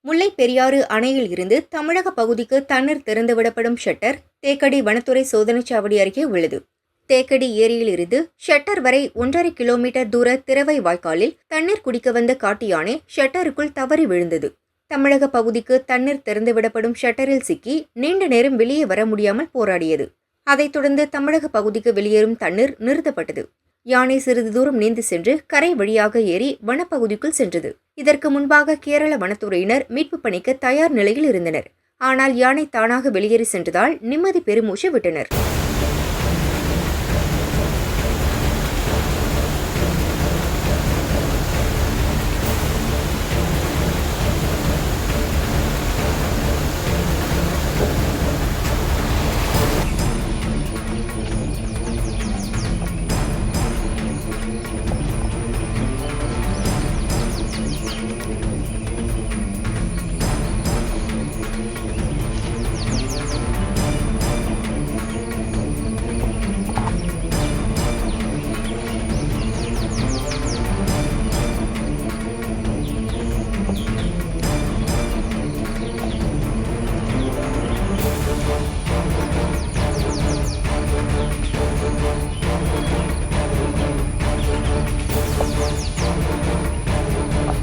முல்லை பெரியாறு அணையில் இருந்து தமிழக பகுதிக்கு தண்ணீர் திறந்துவிடப்படும் ஷட்டர் தேக்கடி வனத்துறை சோதனைச்சாவடி அருகே உள்ளது. தேக்கடி ஏரியில் இருந்து ஷட்டர் வரை ஒன்றரை கிலோமீட்டர் தூர திறவை வாய்க்காலில் தண்ணீர் குடிக்க வந்த காட்டு யானை ஷட்டருக்குள் தவறி விழுந்தது. தமிழக பகுதிக்கு தண்ணீர் திறந்துவிடப்படும் ஷட்டரில் சிக்கி நீண்ட நேரம் வெளியே வர முடியாமல் போராடியது. அதைத் தொடர்ந்து தமிழக பகுதிக்கு வெளியேறும் தண்ணீர் நிறுத்தப்பட்டது. யானை சிறிது தூரம் நீந்து சென்று கரை வழியாக ஏறி வனப்பகுதிக்குள் சென்றது. இதற்கு முன்பாக கேரள வனத்துறையினர் மீட்பு பணிக்கு தயார் நிலையில் இருந்தனர். ஆனால் யானை தானாக வெளியேறி சென்றதால் நிம்மதி பெருமூச்சு விட்டனர்.